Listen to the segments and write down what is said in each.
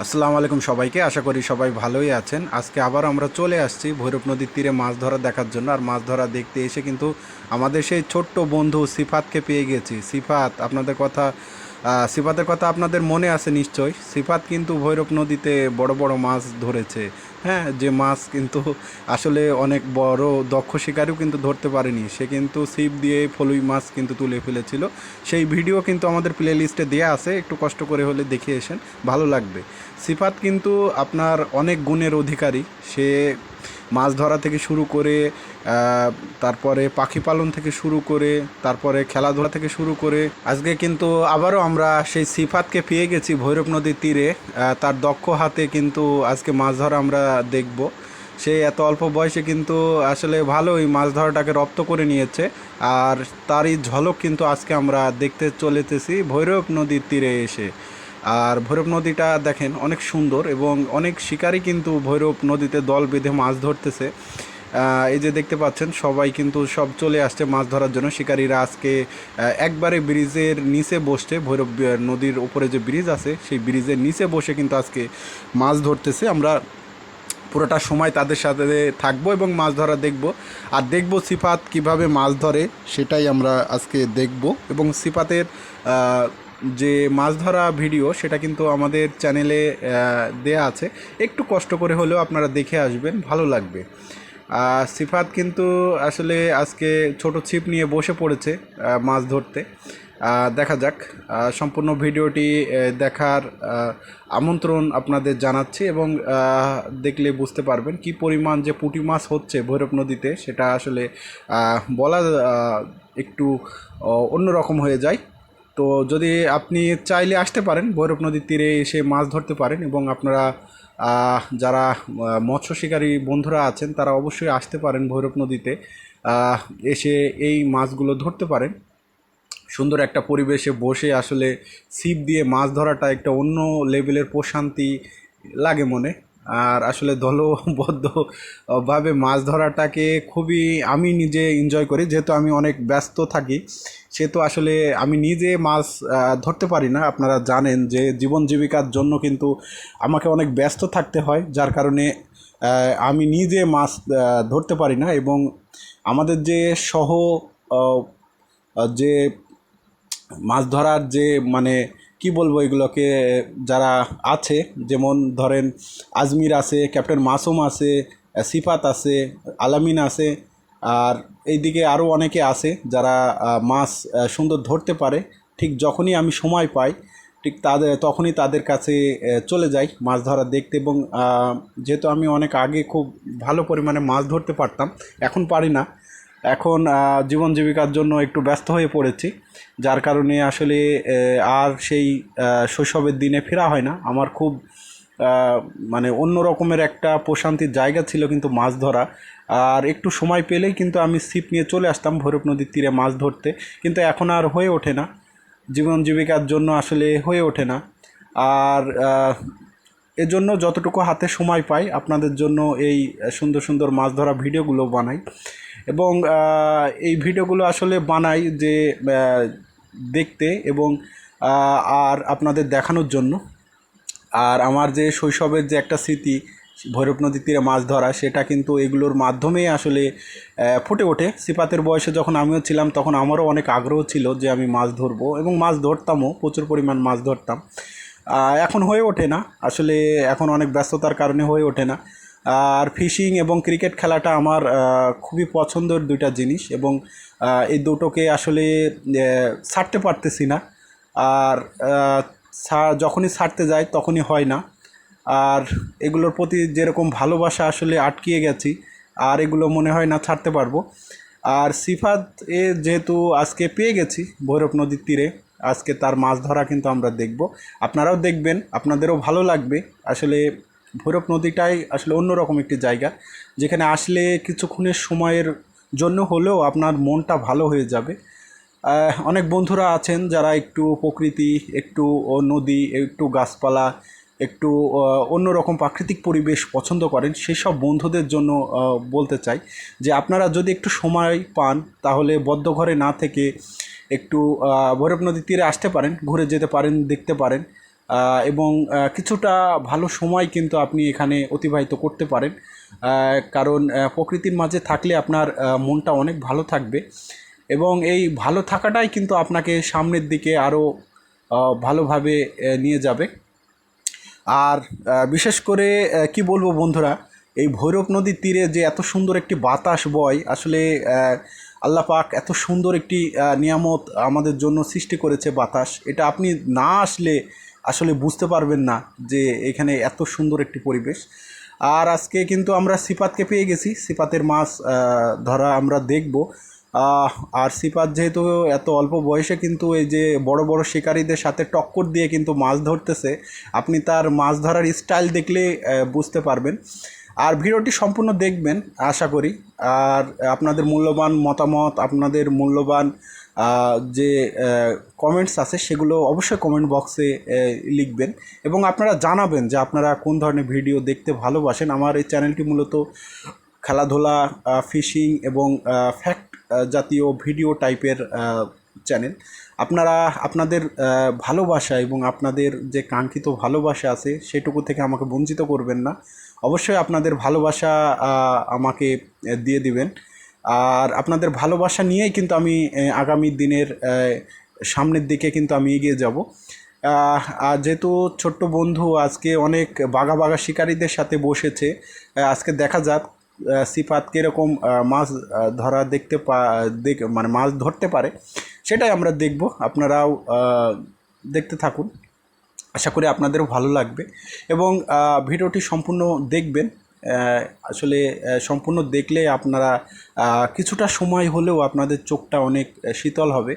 আসসালামু আলাইকুম সবাইকে, আশা করি সবাই ভালোই আছেন। আজকে আবার আমরা চলে আসছি ভৈরব নদীর তীরে মাছ ধরা দেখার জন্য। আর মাছ ধরা দেখতে এসে কিন্তু আমাদের সেই ছোট্ট বন্ধু সিফাতকে পেয়ে গেছি। সিফাত, আপনাদের কথা সিফাতের কথা আপনাদের মনে আছে নিশ্চয়। সিফাত কিন্তু ভৈরব নদীতে বড় বড় মাছ ধরেছে। হ্যাঁ যে মাছ কিন্তু আসলে অনেক বড় দক্ষ শিকারিও কিন্তু ধরতে পারেনি। সে কিন্তু ছিপ দিয়ে ফলুই মাছ কিন্তু তুলে ফেলেছিল। সেই ভিডিও কিন্তু আমাদের প্লে লিস্টে দেওয়া আছে। একটু কষ্ট করে হলে দেখে এসেন। ভালো লাগবে। সিফাত কিন্তু আপনার অনেক গুণের অধিকারী। সে মাছ ধরা থেকে শুরু করে তারপরে পাখি পালন থেকে শুরু করে, তারপরে খেলাধুলা থেকে শুরু করে, আজকে কিন্তু আবারও আমরা সেই সিফাতকে পেয়ে গেছি ভৈরব নদীর তীরে তার দক্ষ হাতে কিন্তু আজকে মাছ ধরা আমরা দেখব। সে এত অল্প বয়সে কিন্তু আসলে ভালোই মাছ ধরাটাকে রপ্ত করে নিয়েছে, আর তারই ঝলক কিন্তু আজকে আমরা দেখতে চলেতেছি ভৈরব নদীর তীরে এসে। আর ভৈরব নদীটা দেখেন অনেক সুন্দর এবং অনেক শিকারী কিন্তু ভৈরব নদীতে দল বেঁধে মাছ ধরতেছে। এই যে দেখতে পাচ্ছেন, সবাই কিন্তু সব চলে আসছে মাছ ধরার জন্য। শিকারীরা আজকে একবারে ব্রিজের নিচে বসছে। ভৈরব নদীর উপরে যে ব্রিজ আছে, সেই ব্রিজের নিচে বসে কিন্তু আজকে মাছ ধরতেছে। আমরা পুরোটা সময় তাদের সাথে থাকব এবং মাছ ধরা দেখব। আর দেখব সিফাত কীভাবে মাছ ধরে, সেটাই আমরা আজকে দেখব। এবং সিফাতের যে মাছ ধরা ভিডিও, সেটা কিন্তু আমাদের চ্যানেলে দেয়া আছে। একটু কষ্ট করে হলেও আপনারা দেখে আসবেন, ভালো লাগবে। আর সিফাত কিন্তু আসলে আজকে ছোট ছিপ নিয়ে বসে পড়েছে মাছ ধরতে। দেখা যাক সম্পূর্ণ ভিডিওটি দেখার আমন্ত্রণ আপনাদের জানাচ্ছি এবং দেখলে বুঝতে পারবেন কি পরিমাণ যে পুঁটি মাছ হচ্ছে ভৈরব নদীতে, সেটা আসলে বলা একটু অন্যরকম হয়ে যায়। তো যদি আপনি চাইলে আসতে পারেন, ভৈরব নদীর তীরে এসে মাছ ধরতে পারেন এবং আপনারা যারা মৎস্য শিকারী বন্ধুরা আছেন, তারা অবশ্যই আসতে পারেন ভৈরব নদীতে এসে এই মাছগুলো ধরতে পারেন। সুন্দর একটা পরিবেশে বসে আসলে, ছিপ দিয়ে মাছ ধরাটা একটা অন্য লেভেলের প্রশান্তি লাগে মনে। আর আসলে দলবদ্ধভাবে মাছ ধরাটাকে খুবই আমি নিজে এনজয় করি, যেহেতু আমি অনেক ব্যস্ত থাকি। সেহেতু আসলে আমি নিজে মাছ ধরতে পারি না। আপনারা জানেন যে জীবন জীবিকার জন্য কিন্তু আমাকে অনেক ব্যস্ত থাকতে হয়, যার কারণে আমি নিজে মাছ ধরতে পারি না। এবং আমাদের যে সহ যে মাছ ধরার যে মানে কি বলব এগুলোকে, যারা আছে, যেমন ধরেন আজমির আছে, ক্যাপ্টেন মাসুম আছে, সিফাত আছে, আলামিন আছে, আর এইদিকে আরও অনেকে আছে যারা মাছ সুন্দর ধরতে পারে। ঠিক যখনই আমি সময় পাই, ঠিক তাদের, তখনই তাদের কাছে চলে যাই মাছ ধরা দেখতে এবং যেহেতু আমি অনেক আগে খুব ভালো পরিমাণে মাছ ধরতে পারতাম, এখন পারি না। এখন জীবন জীবিকার জন্য একটু ব্যস্ত হয়ে পড়েছি, যার কারণে আসলে আর সেই শৈশবের দিনে ফেরা হয় না। আমার খুব মানে অন্য রকমের একটা প্রশান্তির জায়গা ছিল কিন্তু মাছ ধরা। আর একটু সময় পেলেই কিন্তু আমি ছিপ নিয়ে চলে আসতাম ভৈরব নদীর তীরে মাছ ধরতে। কিন্তু এখন আর হয়ে ওঠে না। জীবন জীবিকার জন্য আসলে হয়ে ওঠে না। আর এজন্য যতটুকু হাতে সময় পাই, আপনাদের জন্য এই সুন্দর সুন্দর মাছ ধরা ভিডিওগুলো বানাই। এবং এই ভিডিওগুলো আসলে বানাই যে দেখতে এবং আর আপনাদের দেখানোর জন্য। আর আমার যে শৈশবের যে একটা স্মৃতি, ভৈরব নদীর তীরে মাছ ধরা, সেটা কিন্তু এগুলোর মাধ্যমেই আসলে ফুটে ওঠে। সিপাতের বয়সে যখন আমিও ছিলাম, তখন আমারও অনেক আগ্রহ ছিল যে আমি মাছ ধরবো এবং মাছ ধরতামও, প্রচুর পরিমাণ মাছ ধরতাম। এখন হয়ে ওঠে না। আসলে এখন অনেক ব্যস্ততার কারণে হয়ে ওঠে না। আর ফিশিং এবং ক্রিকেট খেলাটা আমার খুবই পছন্দের দুইটা জিনিস এবং এই দুটোকে আসলে ছাড়তে পারতেছি না। আর যখনই ছাড়তে যাই তখনই হয় না। আর এগুলোর প্রতি যেরকম ভালোবাসা আসলে আটকিয়ে গেছি, আর এগুলো মনে হয় না ছাড়তে পারব। আর সিফাত এ যেহেতু আজকে পেয়ে গেছি ভৈরব নদীর তীরে, আজকে তার মাছ ধরা কিন্তু আমরা দেখব। আপনারাও দেখবেন, আপনাদেরও ভালো লাগবে। আসলে ভৈরব নদীটাই আসলে অন্যরকম একটি জায়গা। যেখানে আসলে কিছুক্ষণের সময়ের জন্য হলেও আপনার মনটা ভালো হয়ে যাবে। অনেক বন্ধুরা আছেন যারা একটু প্রকৃতি, একটু নদী, একটু গাছপালা, একটু অন্যরকম প্রাকৃতিক পরিবেশ পছন্দ করেন সেই সব বন্ধুদের জন্য বলতে চাই যে আপনারা যদি একটু সময় পান, তাহলে বদ্ধ ঘরে না থেকে একটু ভৈরব নদীর তীরে আসতে পারেন, ঘুরে যেতে পারেন, দেখতে পারেন। এবং কিছুটা ভালো সময় কিন্তু আপনি এখানে অতিবাহিত করতে পারেন। কারণ প্রকৃতির মাঝে থাকলে আপনার মনটা অনেক ভালো থাকবে। এবং এই ভালো থাকাটাই কিন্তু আপনাকে সামনের দিকে আরও ভালোভাবে নিয়ে যাবে। আর বিশেষ করে কি বলব বন্ধুরা, এই ভৈরব নদীর তীরে যে এত সুন্দর একটি বাতাস বয়, আসলে আল্লাহ পাক এত সুন্দর একটি নিয়ামত আমাদের জন্য সৃষ্টি করেছে বাতাস। এটা আপনি না আসলে আসলে বুঝতে পারবেন না যে এখানে এত সুন্দর একটি পরিবেশ। আর আজকে কিন্তু আমরা সিপাতকে পেয়ে গেছি। সিপাতের মাছ ধরা আমরা দেখব। আর সিপাত যেহেতু এত অল্প বয়সে কিন্তু এই যে বড় বড় শিকারীদের সাথে টক্কর দিয়ে কিন্তু মাছ ধরতেছে, আপনি তার মাছ ধরার স্টাইল দেখলে বুঝতে পারবেন। আর ভিডিওটি সম্পূর্ণ দেখবেন, আশা করি। আর আপনাদের মূল্যবান মতামত, আপনাদের মূল্যবান যে কমেন্টস আছে, সেগুলো অবশ্যই কমেন্ট বক্সে লিখবেন। এবং আপনারা জানাবেন যে আপনারা কোন ধরনের ভিডিও দেখতে ভালোবাসেন। আমার এই চ্যানেলটি মূলত খেলাধুলা ফিশিং এবং ফ্যাক্ট জাতীয় ভিডিও টাইপের চ্যানেল আপনারা, আপনাদের ভালোবাসা এবং আপনাদের যে কাঙ্ক্ষিত ভালোবাসা আছে, সেটুকু থেকে আমাকে বঞ্চিত করবেন না। অবশ্যই আপনাদের ভালোবাসা আমাকে দিয়ে দিবেন। আর আপনাদের ভালোবাসা নিয়েই কিন্তু আমি আগামী দিনের সামনের দিকে কিন্তু আমি এগিয়ে যাব। আর যেহেতু ছোট্ট বন্ধু আজকে অনেক বাঘা বাঘা শিকারীদের সাথে বসেছে আজকে দেখা যাক সিফাত কীরকম মাছ ধরা দেখতে পা মানে মাছ ধরতে পারে, সেটাই আমরা দেখব। আপনারাও দেখতে থাকুন। আশা করি আপনাদেরও ভালো লাগবে। এবং ভিডিওটি সম্পূর্ণ দেখবেন। আসলে সম্পূর্ণ দেখলে আপনারা কিছুটা সময় হলেও আপনাদের চোখটা অনেক শীতল হবে।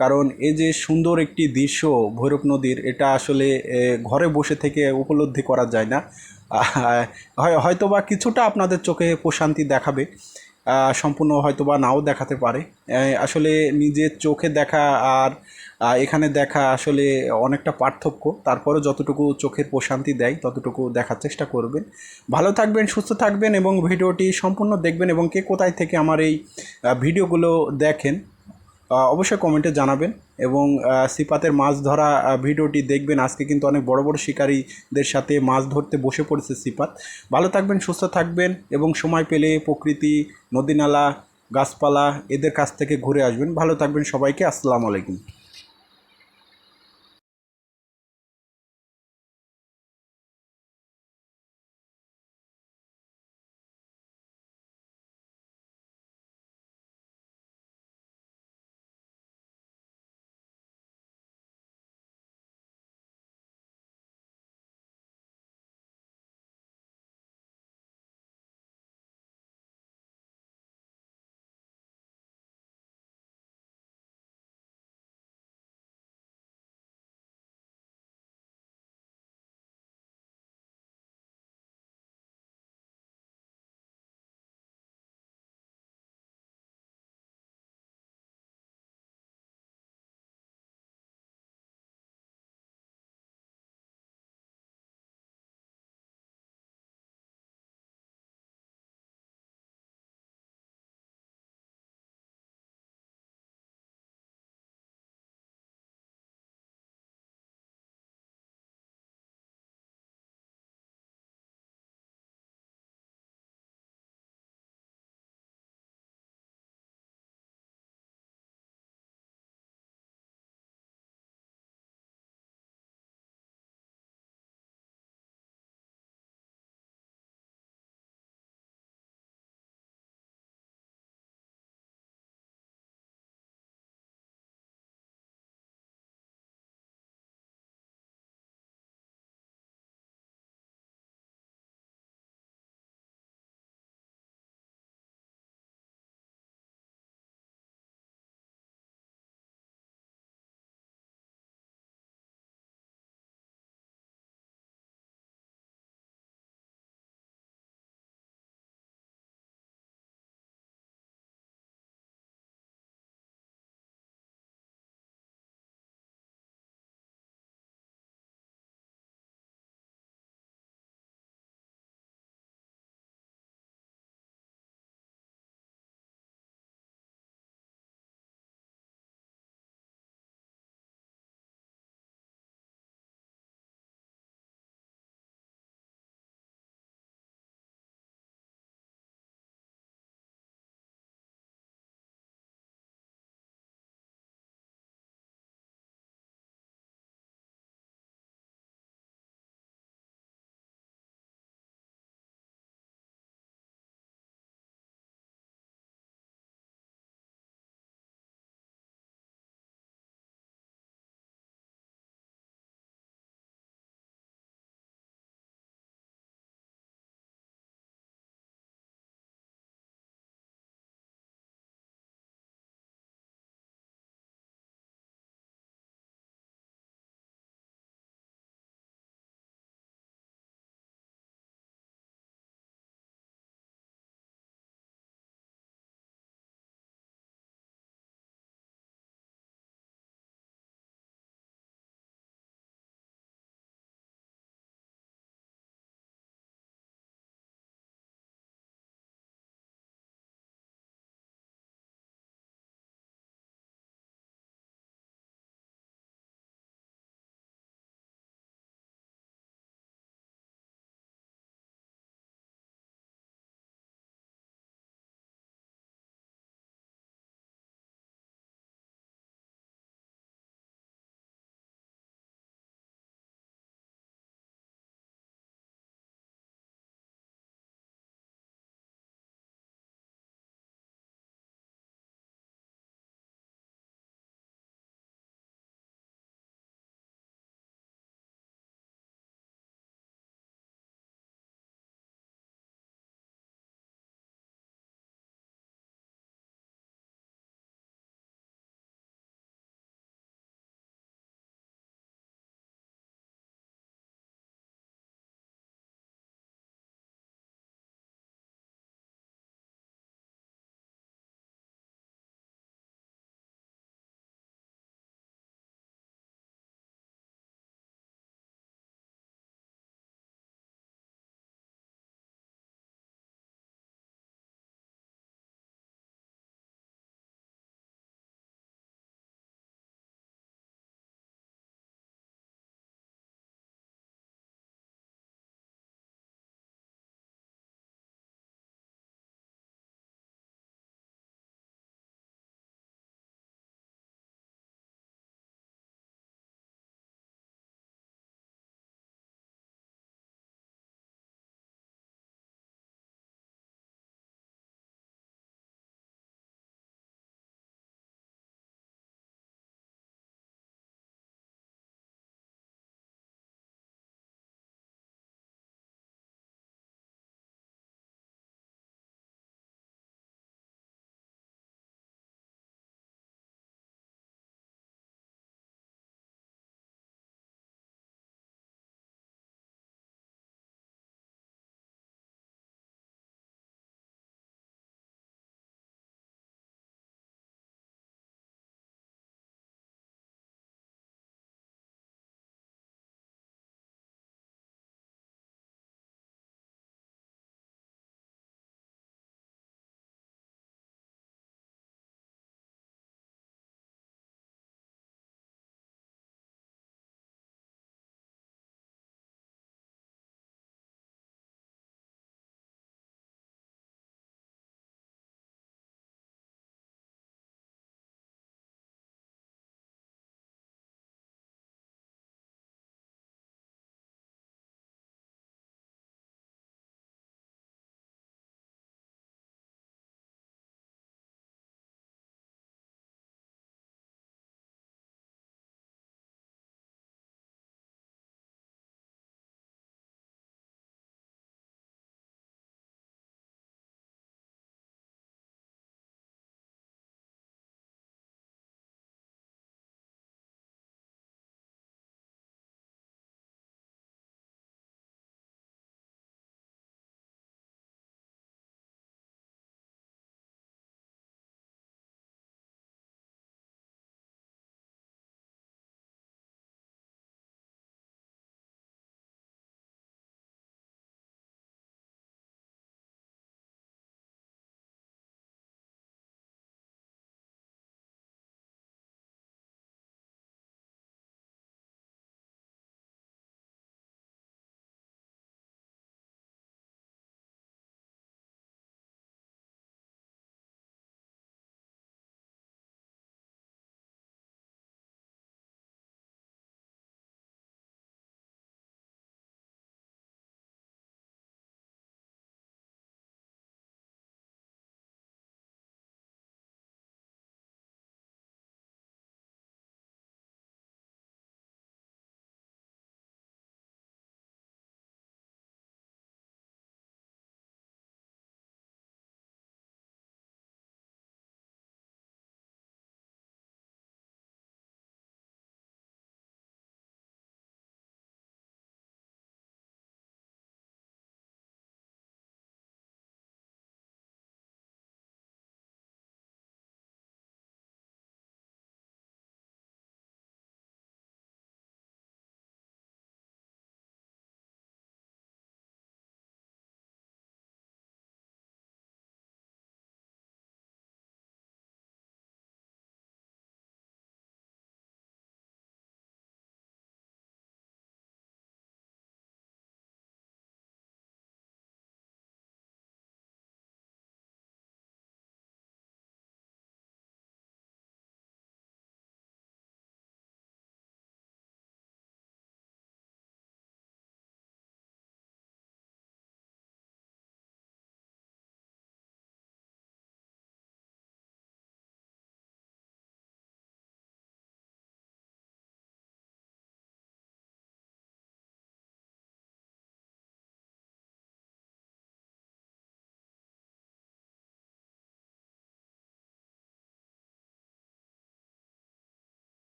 কারণ এই যে সুন্দর একটি দৃশ্য ভৈরব নদীর, এটা আসলে ঘরে বসে থেকে উপলব্ধি করা যায় না। হয়তোবা হয় হয়তো বা কিছুটা আপনাদের চোখে প্রশান্তি দেখাবে। সম্পূর্ণ হয়তো বা নাও দেখাতে পারে। আসলে নিজের চোখে দেখা আর এখানে দেখা আসলে অনেকটা পার্থক্য। তারপরে যতটুকু চোখের প্রশান্তি দেয়, ততটুকু দেখার চেষ্টা করবেন। ভালো থাকবেন, সুস্থ থাকবেন এবং ভিডিওটি সম্পূর্ণ দেখবেন এবং কে কোথায় থেকে আমার এই ভিডিওগুলো দেখেন অবশ্যই কমেন্টে জানাবেন এবং সিপাতের মাছ ধরা ভিডিওটি দেখবেন। আজকে কিন্তু অনেক বড় বড় শিকারীদের সাথে মাছ ধরতে বসে পড়েছে সিপাত। ভালো থাকবেন, সুস্থ থাকবেন এবং সময় পেলে প্রকৃতি, নদীনালা, গাছপালা এদের কাছ থেকে ঘুরে আসবেন। ভালো থাকবেন সবাইকে, আসসালামু আলাইকুম।